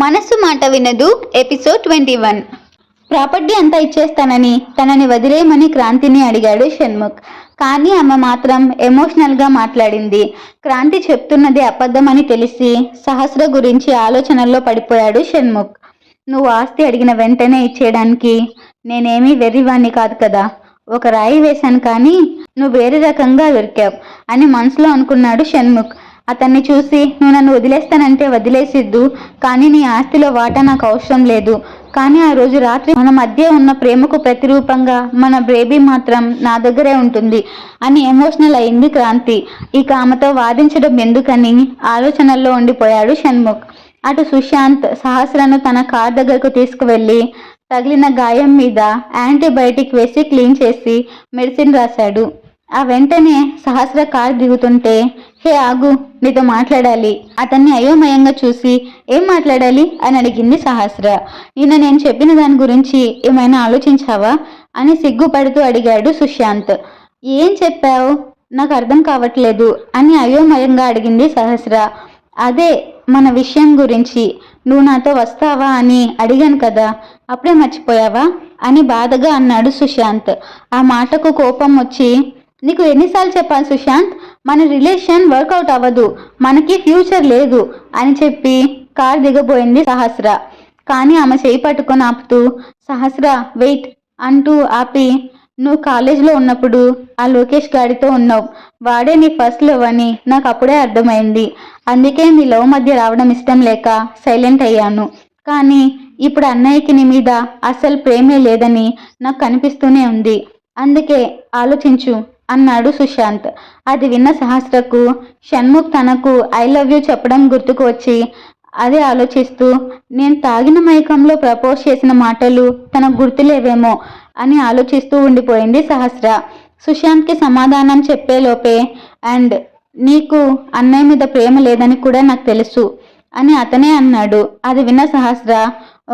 మనసు మాట వినదు ఎపిసోడ్ ట్వంటీ వన్ ప్రాపర్టీ అంతా ఇచ్చేస్తానని తనని వదిలేయమని క్రాంతిని అడిగాడు షణ్ముఖ్. కానీ ఆమె మాత్రం ఎమోషనల్గా మాట్లాడింది. క్రాంతి చెప్తున్నది అబద్ధమని తెలిసి సహస్ర గురించి ఆలోచనల్లో పడిపోయాడు షణ్ముఖ్. నువ్వు ఆస్తి అడిగిన వెంటనే ఇచ్చేయడానికి నేనేమీ వెర్రివాణ్ణి కాదు కదా. ఒక రాయి వేశాను కానీ నువ్వు వేరే రకంగా దొరికావు అని మనసులో అనుకున్నాడు షణ్ముఖ్. అతన్ని చూసి నువ్వు నన్ను వదిలేస్తానంటే వదిలేసిద్దు కానీ నీ ఆస్తిలో వాటా నాకు అవసరం లేదు. కానీ ఆ రోజు రాత్రి మన మధ్య ఉన్న ప్రేమకు ప్రతిరూపంగా మన బేబీ మాత్రం నా దగ్గరే ఉంటుంది అని ఎమోషనల్ అయింది క్రాంతి. ఇక ఆమెతో వాదించడం ఎందుకని ఆలోచనల్లో ఉండిపోయాడు షణ్ముఖ్. అటు సుశాంత్ సహస్రను తన కార్ దగ్గరకు తీసుకువెళ్ళి తగిలిన గాయం మీద యాంటీబయాటిక్ వేసి క్లీన్ చేసి మెడిసిన్ రాశాడు. ఆ వెంటనే సహస్ర కారు దిగుతుంటే హే ఆగు నీతో మాట్లాడాలి. అతన్ని అయోమయంగా చూసి ఏం మాట్లాడాలి? అని అడిగింది సహస్ర. నిన్న నేను చెప్పిన దాని గురించి ఏమైనా ఆలోచించావా? అని సిగ్గుపడుతూ అడిగాడు సుశాంత్. ఏం చెప్పావు? నాకు అర్థం కావట్లేదు అని అయోమయంగా అడిగింది సహస్ర. అదే మన విషయం గురించి. నువ్వు నాతో వస్తావా అని అడిగాను కదా అప్పుడే మర్చిపోయావా? అని బాధగా అన్నాడు సుశాంత్. ఆ మాటకు కోపం వచ్చి నీకు ఎన్నిసార్లు చెప్పాలి సుశాంత్? మన రిలేషన్ వర్కౌట్ అవ్వదు. మనకి ఫ్యూచర్ లేదు అని చెప్పి కార్ దిగబోయింది సహస్ర. కానీ ఆమె చేయి పట్టుకొని ఆపుతూ సహస్ర వెయిట్ అంటూ ఆపి నువ్వు కాలేజీలో ఉన్నప్పుడు ఆ లోకేష్ గాడితో ఉన్నావు. వాడే నీ ఫస్ట్ లవ్ అని నాకు అప్పుడే అర్థమైంది. అందుకే నీ లవ్ మధ్య రావడం ఇష్టం లేక సైలెంట్ అయ్యాను. కానీ ఇప్పుడు అన్నయ్యకి నీ మీద అసలు ప్రేమే లేదని నాకు కనిపిస్తూనే ఉంది. అందుకే ఆలోచించు. అన్నాడు సుశాంత్. అది విన్న సహస్రకు షణ్ముఖ్ తనకు ఐ లవ్ యూ చెప్పడం గుర్తుకు వచ్చి అదే ఆలోచిస్తూ నేను తాగిన మైకంలో ప్రపోజ్ చేసిన మాటలు తనకు గుర్తులేవేమో అని ఆలోచిస్తూ ఉండిపోయింది సహస్ర. సుశాంత్కి సమాధానం చెప్పేలోపే అండ్ నీకు అన్నయ్య మీద ప్రేమ లేదని కూడా నాకు తెలుసు అని అతనే అన్నాడు. అది విన్న సహస్ర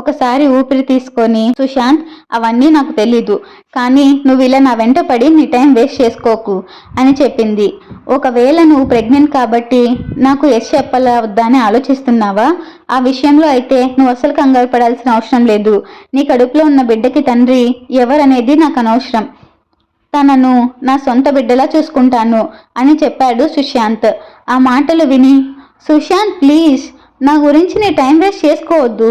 ఒకసారి ఊపిరి తీసుకొని సుశాంత్ అవన్నీ నాకు తెలీదు కానీ నువ్వు ఇలా నా వెంట పడి నీ టైం వేస్ట్ చేసుకోకు అని చెప్పింది. ఒకవేళ నువ్వు ప్రెగ్నెంట్ కాబట్టి నాకు ఎస్ చెప్పాలా వద్దా అని ఆలోచిస్తున్నావా? ఆ విషయంలో అయితే నువ్వు అసలు కంగారు పడాల్సిన అవసరం లేదు. నీ కడుపులో ఉన్న బిడ్డకి తండ్రి ఎవరనేది నాకు అనవసరం. తనను నా సొంత బిడ్డలా చూసుకుంటాను అని చెప్పాడు సుశాంత్. ఆ మాటలు విని సుశాంత్ ప్లీజ్ నా గురించి నీ టైం వేస్ట్ చేసుకోవద్దు.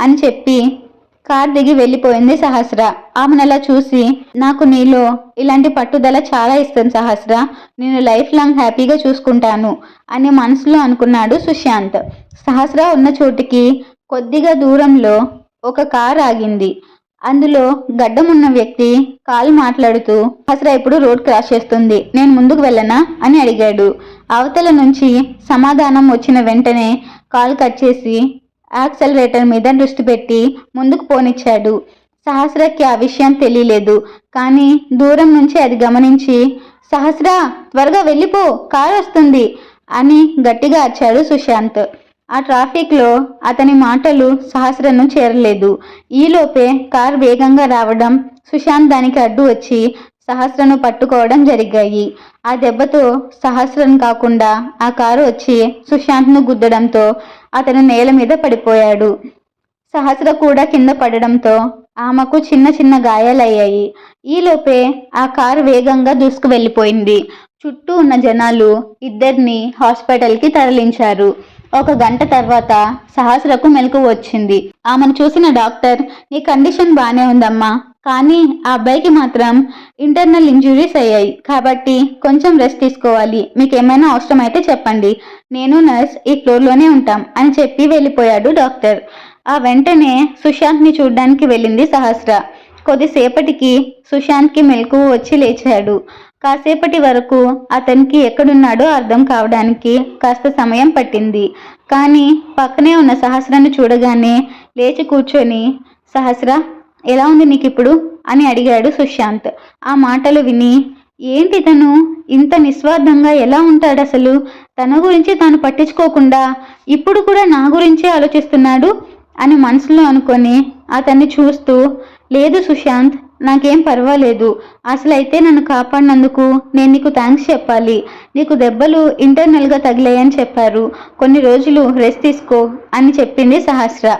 అని చెప్పి కార్ దిగి వెళ్ళిపోయింది సహస్ర. ఆమెనలా చూసి నాకు నీలో ఇలాంటి పట్టుదల చాలా ఇస్తుంది సహస్ర. నేను లైఫ్ లాంగ్ హ్యాపీగా చూసుకుంటాను అని మనసులో అనుకున్నాడు సుశాంత్. సహస్ర ఉన్న చోటికి కొద్దిగా దూరంలో ఒక కార్ ఆగింది. అందులో గడ్డమున్న వ్యక్తి కాల్ మాట్లాడుతూ సహస్ర ఇప్పుడు రోడ్ క్రాస్ చేస్తుంది. నేను ముందుకు వెళ్ళనా? అని అడిగాడు. అవతల నుంచి సమాధానం వచ్చిన వెంటనే కాల్ కట్ చేసి యాక్సలరేటర్ మీద దృష్టి పెట్టి ముందుకు పోనిచ్చాడు. సహస్రకి ఆ విషయం తెలియలేదు. కానీ దూరం నుంచి అది గమనించి సహస్ర త్వరగా వెళ్ళిపో కారు వస్తుంది అని గట్టిగా అరిచాడు సుశాంత్. ఆ ట్రాఫిక్లో అతని మాటలు సహస్రను చేరలేదు. ఈలోపే కార్ వేగంగా రావడం సుశాంత్ దానికి అడ్డు వచ్చి సహస్రను పట్టుకోవడం జరిగాయి. ఆ దెబ్బతో సహస్రం కాకుండా ఆ కారు వచ్చి సుశాంత్ను గుద్దడంతో అతను నేల మీద పడిపోయాడు. సహస్ర కూడా కింద పడడంతో ఆమెకు చిన్న చిన్న గాయాలయ్యాయి. ఈలోపే ఆ కారు వేగంగా దూసుకు వెళ్ళిపోయింది చుట్టూ ఉన్న జనాలు ఇద్దరిని హాస్పిటల్కి తరలించారు. ఒక గంట తర్వాత సహస్రకు మెలకు వచ్చింది. ఆమెను చూసిన డాక్టర్ నీ కండిషన్ బాగానే ఉందమ్మా. కానీ ఆ అబ్బాయికి మాత్రం ఇంటర్నల్ ఇంజురీస్ అయ్యాయి. కాబట్టి కొంచెం రెస్ట్ తీసుకోవాలి. మీకు ఏమైనా అవసరం అయితే చెప్పండి. నేను నర్స్ ఈ ఫ్లోర్లోనే ఉంటాం అని చెప్పి వెళ్ళిపోయాడు డాక్టర్. ఆ వెంటనే సుశాంత్ని చూడ్డానికి వెళ్ళింది సహస్ర. కొద్దిసేపటికి సుశాంత్కి మెలకు వచ్చి లేచాడు. కాసేపటి వరకు అతనికి ఎక్కడున్నాడో అర్థం కావడానికి కాస్త సమయం పట్టింది. కానీ పక్కనే ఉన్న సహస్రాన్ని చూడగానే లేచి కూర్చొని సహస్ర ఎలా ఉంది నీకు ఇప్పుడు అని అడిగాడు సుశాంత్. ఆ మాటలు విని ఏంటి తను? ఇంత నిస్వార్థంగా ఎలా ఉంటాడు అసలు తన గురించి తాను పట్టించుకోకుండా ఇప్పుడు కూడా నా గురించే ఆలోచిస్తున్నాడు? అని మనసులో అనుకొని అతన్ని చూస్తూ లేదు సుశాంత్ నాకేం పర్వాలేదు. అసలైతే నన్ను కాపాడినందుకు నేను నీకు థ్యాంక్స్ చెప్పాలి. నీకు దెబ్బలు ఇంటర్నల్గా తగిలాయని చెప్పారు. కొన్ని రోజులు రెస్ట్ తీసుకో అని చెప్పింది సహస్ర.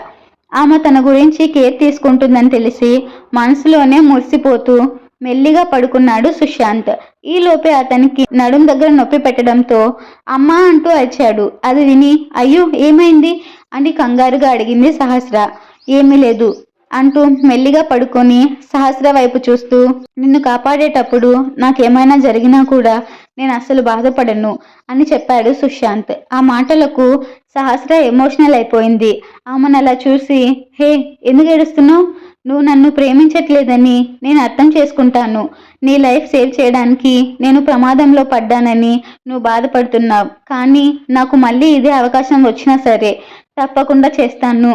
ఆమె తన గురించి కేర్ తీసుకుంటుందని తెలిసి మనసులోనే మురిసిపోతూ మెల్లిగా పడుకున్నాడు సుశాంత్. ఈలోపే అతనికి నడుం దగ్గర నొప్పి పెట్టడంతో అమ్మా అంటూ అరిచాడు. అది విని అయ్యో ఏమైంది? అని కంగారుగా అడిగింది సహస్ర. ఏమీ లేదు. అంటూ మెల్లిగా పడుకొని సహస్ర వైపు చూస్తూ నిన్ను కాపాడేటప్పుడు నాకేమైనా జరిగినా కూడా నేను అస్సలు బాధపడను అని చెప్పాడు సుశాంత్. ఆ మాటలకు సహస్ర ఎమోషనల్ అయిపోయింది. ఆమెను అలా చూసి హే ఎందుకు ఏడుస్తున్నావు? నువ్వు నన్ను ప్రేమించట్లేదని నేను అర్థం చేసుకుంటాను. నీ లైఫ్ సేవ్ చేయడానికి నేను ప్రమాదంలో పడ్డానని నువ్వు బాధపడుతున్నావు. కానీ నాకు మళ్ళీ ఇదే అవకాశం వచ్చినా సరే తప్పకుండా చేస్తాను.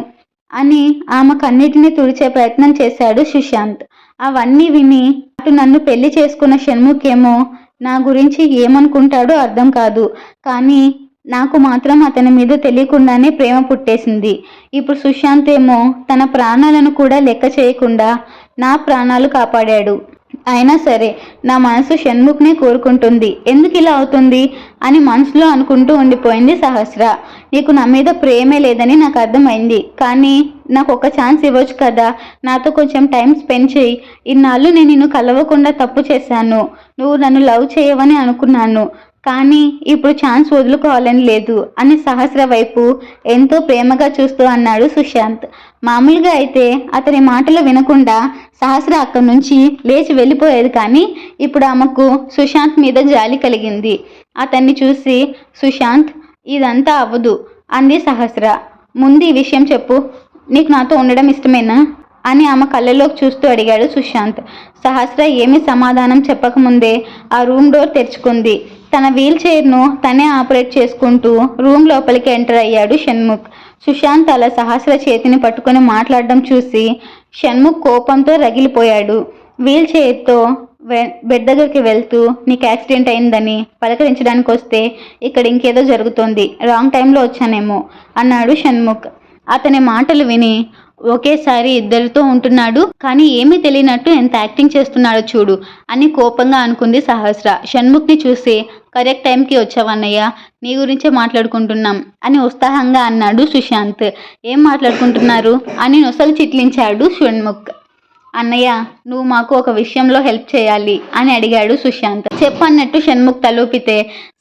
అని ఆమె కన్నిటిని తుడిచే ప్రయత్నం చేశాడు సుశాంత్. అవన్నీ విని అటు నన్ను పెళ్ళి చేసుకున్న షణ్ముఖేమో నా గురించి ఏమనుకుంటాడో అర్థం కాదు. కానీ నాకు మాత్రం అతని మీద తెలియకుండానే ప్రేమ పుట్టేసింది. ఇప్పుడు సుశాంత్ ఏమో తన ప్రాణాలను కూడా లెక్క చేయకుండా నా ప్రాణాలు కాపాడాడు. అయినా సరే నా మనసు షణ్ముఖ్నే కోరుకుంటుంది. ఎందుకు ఇలా అవుతుంది? అని మనసులో అనుకుంటూ ఉండిపోయింది సహస్ర. నీకు నా మీద ప్రేమే లేదని నాకు అర్థమైంది. కానీ నాకు ఒక ఛాన్స్ ఇవ్వచ్చు కదా? నాతో కొంచెం టైం స్పెండ్ చేయి. ఇన్నాళ్ళు నేను నిన్ను కలవకుండా తప్పు చేశాను. నువ్వు నన్ను లవ్ చేయవని అనుకున్నాను. కానీ ఇప్పుడు ఛాన్స్ వదులుకోవాలని లేదు అని సహస్ర వైపు ఎంతో ప్రేమగా చూస్తూ అన్నాడు సుశాంత్. మామూలుగా అయితే అతని మాటలు వినకుండా సహస్ర అక్కడి నుంచి లేచి వెళ్ళిపోయేది కానీ ఇప్పుడు ఆమెకు సుశాంత్ మీద జాలి కలిగింది. అతన్ని చూసి సుశాంత్ ఇదంతా అవ్వదు అంది సహస్ర. ముందు ఈ విషయం చెప్పు. నీకు నాతో ఉండడం ఇష్టమేనా? అని ఆమె కళ్ళలోకి చూస్తూ అడిగాడు సుశాంత్. సహస్ర ఏమీ సమాధానం చెప్పకముందే ఆ రూమ్ డోర్ తెరుచుకుంది. తన వీల్ చైర్ను తనే ఆపరేట్ చేసుకుంటూ రూమ్ లోపలికి ఎంటర్ అయ్యాడు షణ్ముఖ్. సుశాంత్ అలా సహస్ర చేతిని పట్టుకొని మాట్లాడడం చూసి షణ్ముఖ్ కోపంతో రగిలిపోయాడు. వీల్ చైర్తో బెడ్ దగ్గరికి వెళ్తూ నీకు యాక్సిడెంట్ అయిందని పలకరించడానికి వస్తే ఇక్కడ ఇంకేదో జరుగుతోంది. రాంగ్ టైంలో వచ్చానేమో అన్నాడు షణ్ముఖ్. అతని మాటలు విని ఒకేసారి ఇద్దరితో ఉంటున్నాడు కానీ ఏమీ తెలియనట్టు ఎంత యాక్టింగ్ చేస్తున్నాడో చూడు అని కోపంగా అనుకుంది సహస్ర. షణ్ముఖ్ని చూసి కరెక్ట్ టైంకి వచ్చావన్నయ్య నీ గురించే మాట్లాడుకుంటున్నాం అని ఉత్సాహంగా అన్నాడు సుశాంత్. ఏం మాట్లాడుకుంటున్నారు? అని నొసలు చిట్లించాడు షణ్ముఖ్ అన్నయ్య నువ్వు మాకు ఒక విషయంలో హెల్ప్ చేయాలి అని అడిగాడు సుశాంత్. చెప్పన్నట్టు షణ్ముఖ్ తలూపితే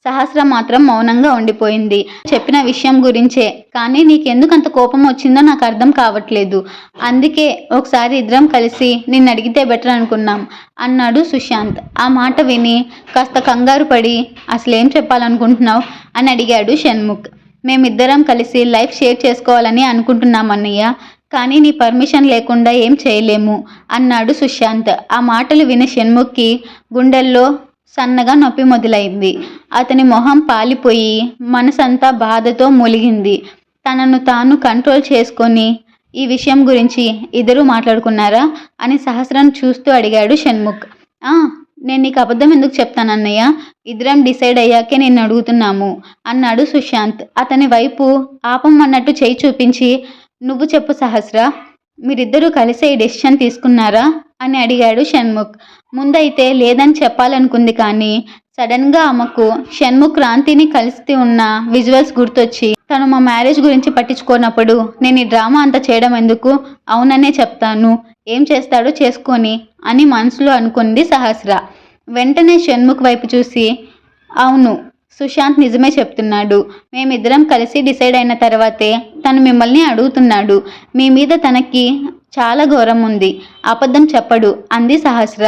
సహస్ర మాత్రం మౌనంగా ఉండిపోయింది. చెప్పిన విషయం గురించే కానీ నీకెందుకు అంత కోపం వచ్చిందో నాకు అర్థం కావట్లేదు. అందుకే ఒకసారి ఇద్దరం కలిసి నిన్ను అడిగితే బెటర్ అనుకున్నాం అన్నాడు సుశాంత్. ఆ మాట విని కాస్త కంగారు పడి అసలేం చెప్పాలనుకుంటున్నావు? అని అడిగాడు షణ్ముఖ్. మేమిద్దరం కలిసి లైఫ్ షేర్ చేసుకోవాలని అనుకుంటున్నాం అన్నయ్య కానీ నీ పర్మిషన్ లేకుండా ఏం చేయలేము అన్నాడు సుశాంత్. ఆ మాటలు విని షణ్ముఖ్కి గుండెల్లో సన్నగా నొప్పి మొదలైంది. అతని మొహం పాలిపోయి మనసంతా బాధతో మూలిగింది. తనను తాను కంట్రోల్ చేసుకొని ఈ విషయం గురించి ఇద్దరూ మాట్లాడుకున్నారా అని సహస్రం చూస్తూ అడిగాడు షణ్ముఖ్. "ఆ, నేను నీకు అబద్ధం ఎందుకు చెప్తానన్నయ్య ఇద్దరం డిసైడ్ అయ్యాకే నేను అడుగుతున్నాము అన్నాడు సుశాంత్. అతని వైపు ఆపం అన్నట్టు చేయి చూపించి నువ్వు చెప్పు సహస్ర మీరిద్దరూ కలిసే ఈ డెసిషన్ తీసుకున్నారా? అని అడిగాడు షణ్ముఖ్. ముందైతే లేదని చెప్పాలనుకుంది కానీ సడన్గా ఆమెకు షణ్ముఖ్ క్రాంతిని కలిసి ఉన్న విజువల్స్ గుర్తొచ్చి తను మా మ్యారేజ్ గురించి పట్టించుకోనప్పుడు నేను ఈ డ్రామా అంతా చేయడం ఎందుకు? అవుననే చెప్తాను. ఏం చేస్తాడో చేసుకొని అని మనసులో అనుకుంది సహస్ర. వెంటనే షణ్ముఖ్ వైపు చూసి అవును సుశాంత్ నిజమే చెప్తున్నాడు. మేమిద్దరం కలిసి డిసైడ్ అయిన తర్వాతే తను మిమ్మల్ని అడుగుతున్నాడు. మీ మీద తనకి చాలా ఘోరం ఉంది. అబద్ధం చెప్పడు. అంది సహస్ర.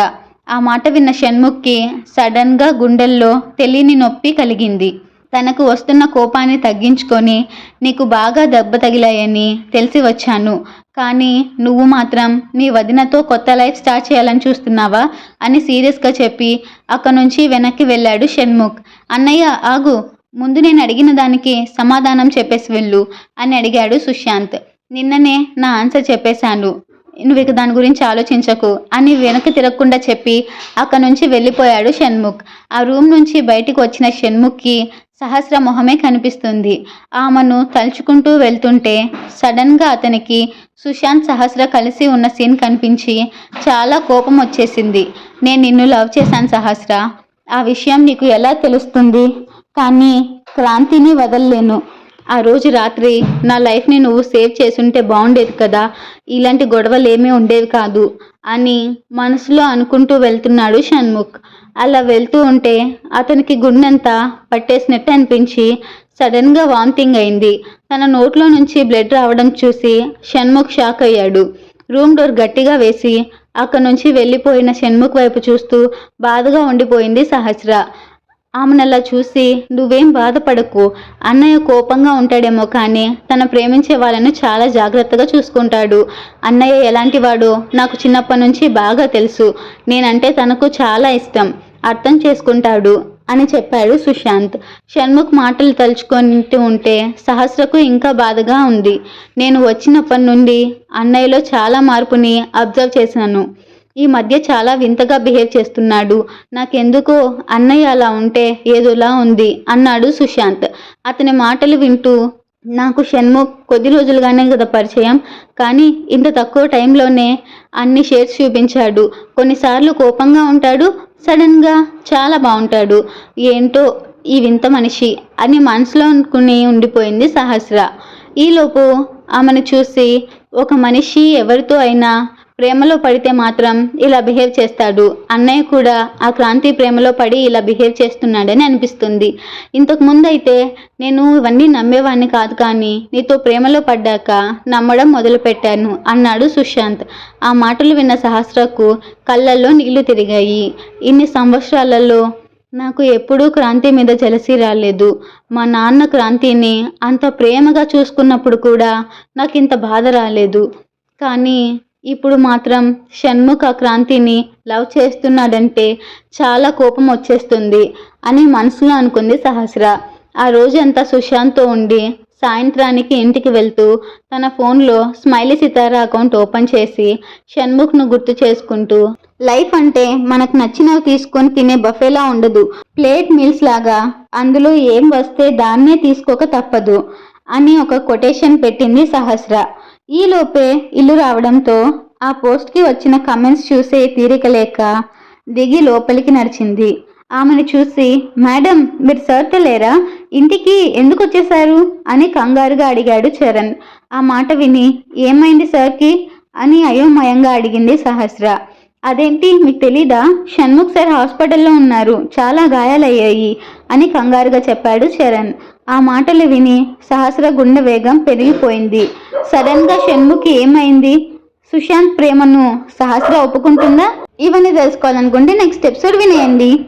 ఆ మాట విన్న షణ్ముఖ్కి సడన్గా గుండెల్లో తెలియని నొప్పి కలిగింది. తనకు వస్తున్న కోపాన్ని తగ్గించుకొని నీకు బాగా దెబ్బ తగిలాయని తెలిసి వచ్చాను. కానీ నువ్వు మాత్రం నీ వదినతో కొత్త లైఫ్ స్టార్ట్ చేయాలని చూస్తున్నావా అని సీరియస్గా చెప్పి అక్కడి నుంచి వెనక్కి వెళ్ళాడు షణ్ముఖ్. అన్నయ్య ఆగు. ముందు నేను అడిగిన దానికి సమాధానం చెప్పేసి వెళ్ళు అని అడిగాడు సుశాంత్. నిన్ననే నా ఆన్సర్ చెప్పేశాను. నువ్వు ఇక దాని గురించి ఆలోచించకు అని వెనక్కి తిరగకుండా చెప్పి అక్కడి నుంచి వెళ్ళిపోయాడు షణ్ముఖ్. ఆ రూమ్ నుంచి బయటికి వచ్చిన షణ్ముఖ్కి సహస్ర మొహమే కనిపిస్తుంది. ఆమెను తలుచుకుంటూ వెళ్తుంటే సడన్గా అతనికి సుశాంత్ సహస్ర కలిసి ఉన్న సీన్ కనిపించి చాలా కోపం వచ్చేసింది. నేను నిన్ను లవ్ చేశాను సహస్ర. ఆ విషయం నీకు ఎలా తెలుస్తుంది? కానీ క్రాంతిని వదలలేను. ఆ రోజు రాత్రి నా లైఫ్ని నువ్వు సేవ్ చేసుంటే బాగుండేది కదా. ఇలాంటి గొడవలు ఏమీ ఉండేవి కాదు అని మనసులో అనుకుంటూ వెళ్తున్నాడు షణ్ముఖ్. అలా వెళ్తూ ఉంటే అతనికి గుండెంతా పట్టేసినట్టు అనిపించి సడన్గా వామిటింగ్ అయింది. తన నోట్లో నుంచి బ్లడ్ రావడం చూసి షణ్ముఖ్ షాక్ అయ్యాడు. రూమ్ డోర్ గట్టిగా వేసి అక్కడి నుంచి వెళ్ళిపోయిన షణ్ముఖ్ వైపు చూస్తూ బాధగా ఉండిపోయింది సహస్ర. ఆమెనలా చూసి నువ్వేం బాధపడకు. అన్నయ్య కోపంగా ఉంటాడేమో కానీ తన ప్రేమించే వాళ్ళను చాలా జాగ్రత్తగా చూసుకుంటాడు. అన్నయ్య ఎలాంటివాడో నాకు చిన్నప్పటి నుంచి బాగా తెలుసు. నేనంటే తనకు చాలా ఇష్టం. అర్థం చేసుకుంటాడు అని చెప్పాడు సుశాంత్. షణ్ముఖ్ మాటలు తలుచుకుంటూ ఉంటే సహస్రకు ఇంకా బాధగా ఉంది. నేను వచ్చినప్పటి నుండి అన్నయ్యలో చాలా మార్పుని అబ్జర్వ్ చేశాను. ఈ మధ్య చాలా వింతగా బిహేవ్ చేస్తున్నాడు. నాకెందుకో అన్నయ్య అలా ఉంటే ఏదోలా ఉంది అన్నాడు సుశాంత్. అతని మాటలు వింటూ నాకు షణ్ము కొద్ది రోజులుగానే కదా పరిచయం కానీ ఇంత తక్కువ టైంలోనే అన్ని షేర్స్ చూపించాడు. కొన్నిసార్లు కోపంగా ఉంటాడు సడన్గా చాలా బాగుంటాడు. ఏంటో ఈ వింత మనిషి అని మనసులో అనుకుని ఉండిపోయింది సహస్ర. ఈలోపు ఆమెను చూసి ఒక మనిషి ఎవరితో అయినా ప్రేమలో పడితే మాత్రం ఇలా బిహేవ్ చేస్తాడు. అన్నయ్య కూడా ఆ క్రాంతి ప్రేమలో పడి ఇలా బిహేవ్ చేస్తున్నాడని అనిపిస్తుంది. ఇంతకు ముందు అయితే నేను ఇవన్నీ నమ్మేవాడిని కాదు కానీ నీతో ప్రేమలో పడ్డాక నమ్మడం మొదలుపెట్టాను అన్నాడు సుశాంత్. ఆ మాటలు విన్న సహస్రకు కళ్ళల్లో నీళ్ళు తిరిగాయి. ఇన్ని సంవత్సరాలలో నాకు ఎప్పుడూ క్రాంతి మీద జలసి రాలేదు. మా నాన్న క్రాంతిని అంత ప్రేమగా చూసుకున్నప్పుడు కూడా నాకు ఇంత బాధ రాలేదు. కానీ ఇప్పుడు మాత్రం షణ్ముఖ క్రాంతిని లవ్ చేస్తున్నాడంటే చాలా కోపం వచ్చేస్తుంది అని మనసులో అనుకుంది సహస్ర. ఆ రోజంతా సుశాంత్తో ఉండి సాయంత్రానికి ఇంటికి వెళ్తూ తన ఫోన్లో స్మైలీ సితారా అకౌంట్ ఓపెన్ చేసి షణ్ముఖ్ను గుర్తు చేసుకుంటూ లైఫ్ అంటే మనకు నచ్చినవి తీసుకొని తినే బఫేలా ఉండదు. ప్లేట్ మీల్స్ లాగా అందులో ఏం వస్తే దాన్నే తీసుకోక తప్పదు అని ఒక కొటేషన్ పెట్టింది సహస్ర. ఈలోపే ఇల్లు రావడంతో ఆ పోస్ట్కి వచ్చిన కమెంట్స్ చూసే తీరిక లేక దిగి లోపలికి నడిచింది. ఆమెను చూసి మేడం మీరు సార్తో లేరా? ఇంటికి ఎందుకు వచ్చేశారు? అని కంగారుగా అడిగాడు చరణ్. ఆ మాట విని ఏమైంది సార్కి? అని అయోమయంగా అడిగింది సహస్ర. అదేంటి మీకు తెలీదా? షణ్ముఖ్ సార్ హాస్పిటల్లో ఉన్నారు చాలా గాయాలయ్యాయి అని కంగారుగా చెప్పాడు చరణ్. ఆ మాటలు విని సహస్ర గుండె వేగం పెరిగిపోయింది. సడన్గా షణ్ముఖి ఏమైంది? సుశాంత్ ప్రేమను సహస్ర ఒప్పుకుంటుందా? ఇవన్నీ తెలుసుకోవాలనుకుంటే నెక్స్ట్ ఎపిసోడ్ వినేయండి.